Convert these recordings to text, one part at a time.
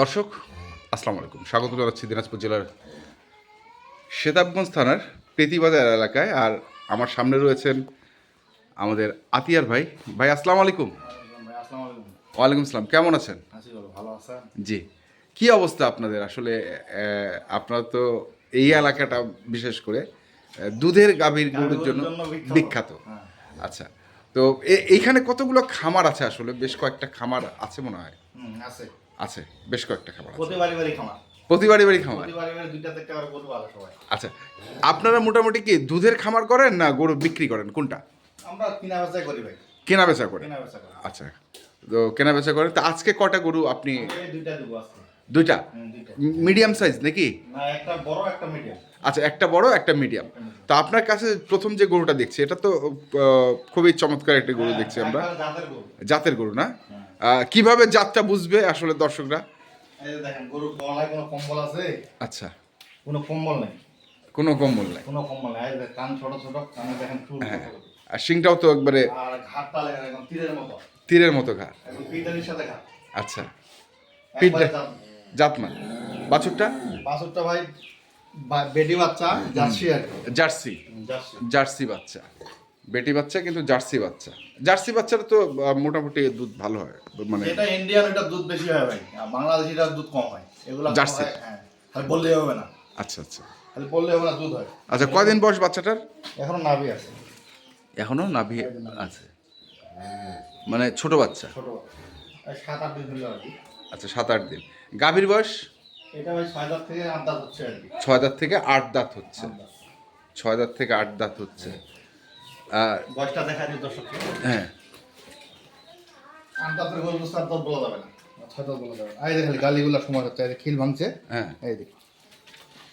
দর্শক আসসালামু আলাইকুম। স্বাগত জানাচ্ছি দিনাজপুর জেলার সেতাবগঞ্জ থানার প্রীতিবাজার এলাকায়। আর আমার সামনে রয়েছেন আমাদের আতিয়ার ভাই। ভাই আসসালামু আলাইকুম। ওয়ালাইকুম আসসালাম। কেমন আছেন? জি। কি অবস্থা আপনাদের? আসলে আপনারা তো এই এলাকাটা বিশেষ করে দুধের গাভীর গরুর জন্য বিখ্যাত। হ্যাঁ। আচ্ছা। তো এইখানে কতগুলো খামার আছে আসলে? বেশ কয়েকটা খামার আছে মনে হয়। আছে। আছে বেশ কয়েকটা খামার প্রতি বাড়ি বাড়ি খামার? প্রতি বাড়ি বাড়ি খামার আচ্ছা আপনারা মোটামুটি কি দুধের খামার করেন না গরু বিক্রি করেন? কোনটা? আমরা কিনা বেচা করি ভাই। কেনা বেচা করেন? করি। আচ্ছা তো কেনা বেচা করেন। তো আজকে কটা গরু আপনি দুইটা দেবো আজকে দুইটা? মিডিয়াম সাইজ নাকি? আচ্ছা একটা বড় একটা মিডিয়াম তো আপনার কাছে প্রথম যে গরুটা দেখছি এটা তো খুবই চমৎকার একটা গরু দেখছি আমরা। জাতের গরু। না? আহ, কীভাবে জাতটা বুঝবে আসলে দর্শকরা? আচ্ছা। কোনো কম্বল নেই? কোনো কম্বল নাই? কোনো কম্বল নেই। কান ছোট ছোট কানে দেখেন চুল হ্যাঁ। আর শিংটাও তো একবারে তীরের মতো। তীরের মতো ঘা একদম সাথে ঘাট। আচ্ছা। পিঠটা- জাত। জাতমান। বাছুরটা? বাছুরটা ভাই বেটি বাচ্চা জার্সি আর জার্সি। জার্সি। বাচ্চা। বেটি বাচ্চা কিন্তু জার্সি বাচ্চা। জার্সি বাচ্চারা তো মোটামুটি দুধ ভালো হয়। মানে এটা ইন্ডিয়ান এটা দুধ বেশি হয় ভাই। আর বাংলাদেশিটার দুধ কম হয়। এগুলো জার্সি। হয়, বললেই হবে না। আচ্ছা আচ্ছা। খালি বললেই হবে না দুধ হয়। আচ্ছা কয়দিন বয়স বাচ্চাটার? এখনও নাভি আছে। এখনও নাভি আছে। মানে ছোট বাচ্চা? ছোট সাত আট দিন হলো আর কি আচ্ছা সাত আট দিন। গাভীর বয়স? এটা ছয় দাঁত থেকে আন্দাজ হচ্ছে আর কি। ছয় দাঁত থেকে আট দাঁত হচ্ছে। ছয় দাঁত থেকে আট দাঁত হচ্ছে। বয়সটা দেখা দিই হ্যাঁ। আন্দাজের গরু তো সাত দাঁত বলা যাবে না। ছয় দাঁত বলা যাবে না। এই দেখেন গালিগুলো সময় হচ্ছে এই খিল ভাঙছে। হ্যাঁ। এই দেখ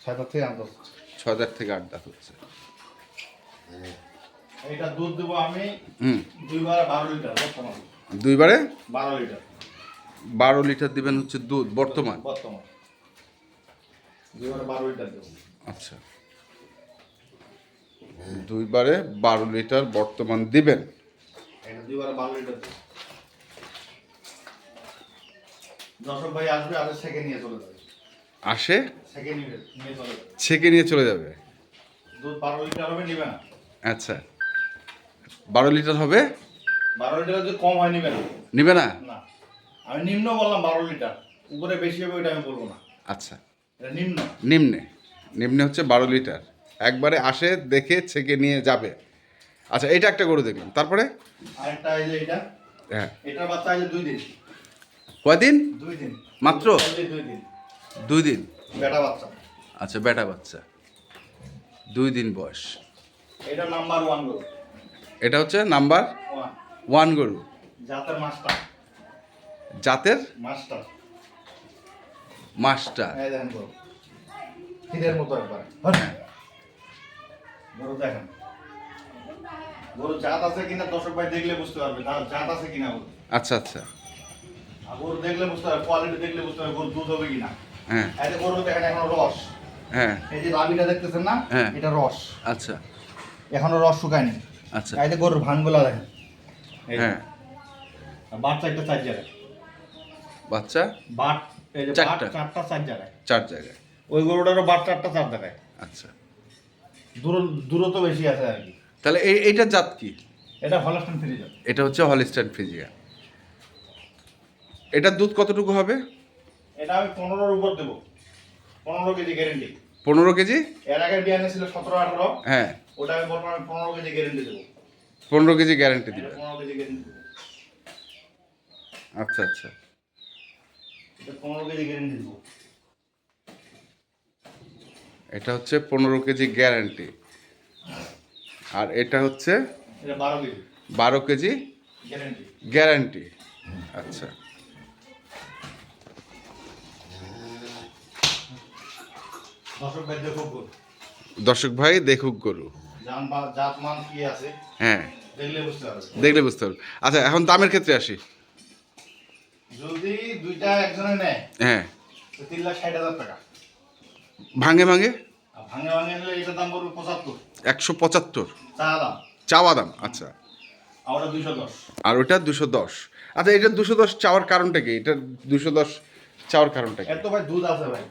ছয় দাঁত থেকে হচ্ছে। ছয় দাঁত থেকে আট দাঁত হচ্ছে। এইটা দুধ দেবো আমি হুম। দুইবার বারো লিটার দুইবারে? বারো লিটার। বারো লিটার দিবেন হচ্ছে দুধ বর্তমান? বর্তমান। বারো লিটার দেবো। আচ্ছা। দুইবারে বারো লিটার বর্তমান দিবেন? আসে? ছেঁকে নিয়ে চলে যাবে। আচ্ছা। বারো লিটার হবে? বারো লিটার কম হয় নিবে না। নিবে না। আমি নিম্ন বললাম বারো লিটার। উপরে বেশি হবে ওইটা আমি বলব না। আচ্ছা। এটা নিম্ন। নিম্নে। নিম্নে হচ্ছে বারো লিটার। একবারে আসে দেখে ছেঁকে নিয়ে যাবে। আচ্ছা এটা একটা গরু দেখলাম। তারপরে? আরেকটা এই যে এটা হ্যাঁ। এটার বাচ্চা যে দুই দিন। কয়দিন? দুই দিন। মাত্র? দুই দিন দুই দিন। বেটা বাচ্চা। আচ্ছা বেটা বাচ্চা। দুই দিন বয়স। এটা নাম্বার ওয়ান গরু। এটা হচ্ছে নাম্বার ওয়ান গরু। জাতের মাস্টার জাতের? মাস্টার। মাস্টার। গরু মতো একবার। গরু দেখেন। গরু জাত আছে কিনা দর্শক ভাই দেখলে বুঝতে পারবে। তার জাত আছে কিনা আচ্ছা আচ্ছা। গরু দেখলে বুঝতে পারবে কোয়ালিটি দেখলে বুঝতে পারবে গরু দুধ হবে কিনা। হ্যাঁ। এই যে গরু দেখেন এখন রস। হ্যাঁ। এই যে দেখতেছেন না হ্যাঁ। এটা রস। আচ্ছা। এখনও রস শুকায়নি। আচ্ছা। এই যে গরুর ভানগুলা দেখেন। হ্যাঁ। বাট চারটা চার জায়গায় বাচ্চা? বাট চারটা। চারটা চার জায়গায়। চার জায়গায়। ওই গরুটারও বাট চারটা চার জায়গায়। আচ্ছা। দূর দূরত্ব বেশি আছে আর কি। তাহলে এই এইটা জাত কি? এটা হলস্টন ফ্রিজার এটা হচ্ছে হলিস্টান ফিজিয়া এটার দুধ কতটুকু হবে? এটা আমি পনেরোর উপর দেবো। পনেরো কেজি গ্যারেন্টি পনেরো কেজি? এর আগে বিয়ানে ছিল সতেরো আঠারো। হ্যাঁ। ওটা আমি বলব আমি পনেরো কেজি গ্যারেন্টি দেবো। পনেরো কেজি গ্যারান্টি এটা দিবে পনেরো কেজি গ্যারেন্টি আচ্ছা আচ্ছা। এটা পনেরো কেজি গ্যারেন্টি দেবো। এটা হচ্ছে পনেরো কেজি গ্যারান্টি আর এটা হচ্ছে বারো কেজি। গ্যারেন্টি আচ্ছা। দর্শক ভাই দেখুক গরু। হ্যাঁ। দেখলে বুঝতে পারবে দেখলে বুঝতে পারবে আচ্ছা এখন দামের ক্ষেত্রে আসি। যদি দুইটা একজনে নেয় হ্যাঁ। তো তিন লাখ ষাট হাজার টাকা। ভাঙে ভাঙে? আর ভাঙে ভাঙে নিলে এটার দাম পড়বে পঁচাত্তর। একশো পঁচাত্তর। চা দাম। চাওয়া দাম আচ্ছা। আর ওটা দুইশো দশ। আর ওটা দুশো দশ। আচ্ছা এটা দুশো দশ চাওয়ার কারণটা কি? এটা দুশো দশ চাওয়ার কারণটা কি? এত ভাই দুধ আছে ভাই।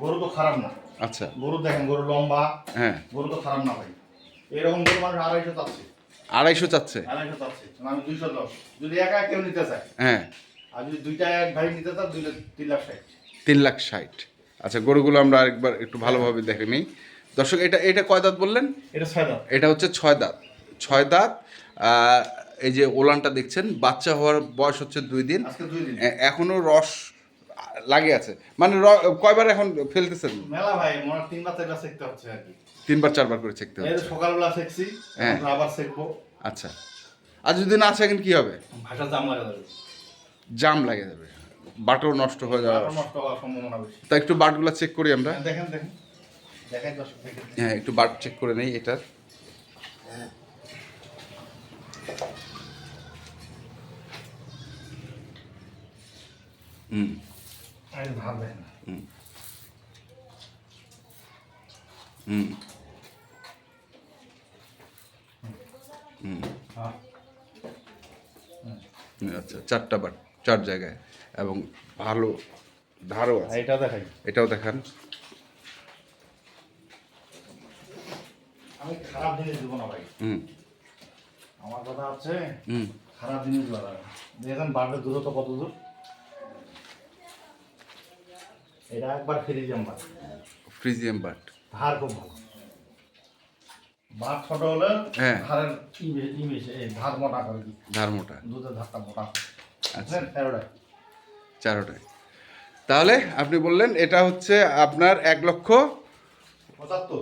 গরু তো খারাপ না। আচ্ছা। গরু দেখেন গরু লম্বা। হ্যাঁ। গরু তো খারাপ না ভাই। এরকম গরু মানুষ আড়াইশো চাচ্ছে। আড়াইশো চাচ্ছে। আড়াইশো চাচ্ছে। আমি দুইশো দশ। যদি একা কেউ নিতে চায় হ্যাঁ। আর যদি দুইটা এক ভাই নিতে চায় দুই লাখ তিন লাখ ষাট। তিন লাখ ষাট। আচ্ছা গরুগুলো আমরা আরেকবার একটু ভালোভাবে দেখে নিই। দর্শক এটা এটা কয় দাঁত বললেন? এটা ছয় দাম এটা হচ্ছে ছয় দাঁত। ছয় দাঁত এই যে ওলানটা দেখছেন বাচ্চা হওয়ার বয়স হচ্ছে দুই দিন। এখনও রস লাগে আছে। মানে কয়বার এখন ফেলতেছেন? মেলা ভাই মনে তিনবার চারবার শিখতে হচ্ছে আর কি। তিনবার চারবার করে এই হচ্ছে। সকালবেলা শিখছি হ্যাঁ। আবার শিখব। আচ্ছা। আর যদি না শেখেন কি হবে? ভাষা জাম লাগা যাবে। জাম লাগে যাবে। বাটও নষ্ট হয়ে যাওয়ার আরও নষ্ট হওয়ার সম্ভাবনা বেশি। তা একটু বাটগুলো চেক করি আমরা। হ্যাঁ, দেখেন দেখেন। হ্যাঁ একটু বাট চেক করে নেই এটার। হুম। দেখেন হুম। হুম। হ্যাঁ। আচ্ছা চারটা বাট। চার জায়গায় এবং ভালো ধারও আছে। এটা দেখাই। এটাও দেখান। আমি খারাপ জিনিস দেবো না ভাই। হুম। আমার কথা হচ্ছে হুম। খারাপ জিনিস দেওয়া দেখেন বাড়বে দূরত্ব কত দূর। এটা একবার ফিরে যাম্বার ফ্রিজিয়াম বাট ধার খুব ভালো। বাট ছোট হলে হ্যাঁ। ধারের ইমে- ইমেজ এই ধার মোটা করে ধার মোটা। দুধের ধারটা মোটা। আচ্ছা। চারোটায়। তাহলে আপনি বললেন এটা হচ্ছে আপনার এক লক্ষ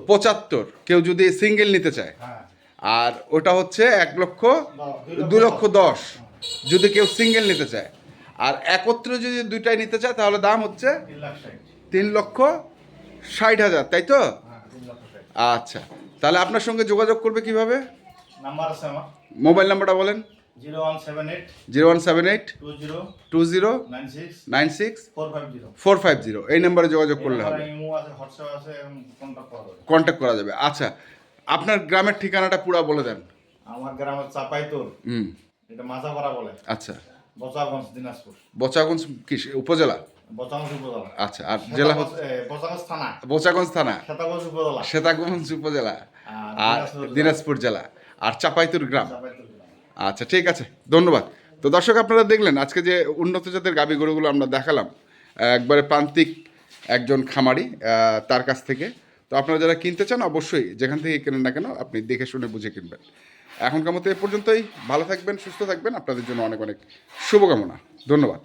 পঁচাত্তর। কেউ যদি সিঙ্গেল নিতে চায়। হ্যাঁ। আর ওটা হচ্ছে এক লক্ষ দু লক্ষ দশ। যদি কেউ সিঙ্গেল নিতে চায়। আর একত্রে যদি দুইটাই নিতে চায় তাহলে দাম হচ্ছে তিন লক্ষ ষাট হাজার তাই তো? হ্যাঁ আচ্ছা। তাহলে আপনার সঙ্গে যোগাযোগ করবে কীভাবে? মোবাইল নাম্বারটা বলেন। Zero one seven eight two zero nine six four five zero এই নাম্বারে যোগাযোগ করলে হবে। কন্ট্যাক্ট করা যাবে। আচ্ছা আপনার গ্রামের ঠিকানাটা পুরো বলে দেন। আমার গ্রামের চাপাইতোর হুম। এটা মাজাপাড়া বলে। আচ্ছা। বচাগঞ্জ দিনাজপুর। বচাগঞ্জ কি উপজেলা? বচাগঞ্জ উপজেলা। আচ্ছা আর জেলা বচাগঞ্জ থানা। বোচাগঞ্জ থানা। খেতাগঞ্জ উপজেলা। শ্বেতাগঞ্জ উপজেলা। আর দিনাজপুর জেলা। আর চাপাইতুর গ্রাম। চাপাইতোর গ্রাম। আচ্ছা ঠিক আছে, ধন্যবাদ। তো দর্শক, আপনারা দেখলেন, আজকে যে উন্নত জাতের গাভী গরুগুলো আমরা দেখালাম একবারে প্রান্তিক একজন খামারি তার কাছ থেকে। তো আপনারা যারা কিনতে চান, অবশ্যই যেখান থেকে কেনেন না কেন, আপনি দেখে শুনে বুঝে কিনবেন। এখনকার মতো এ পর্যন্তই, ভালো থাকবেন, সুস্থ থাকবেন, আপনাদের জন্য অনেক অনেক শুভকামনা। ধন্যবাদ।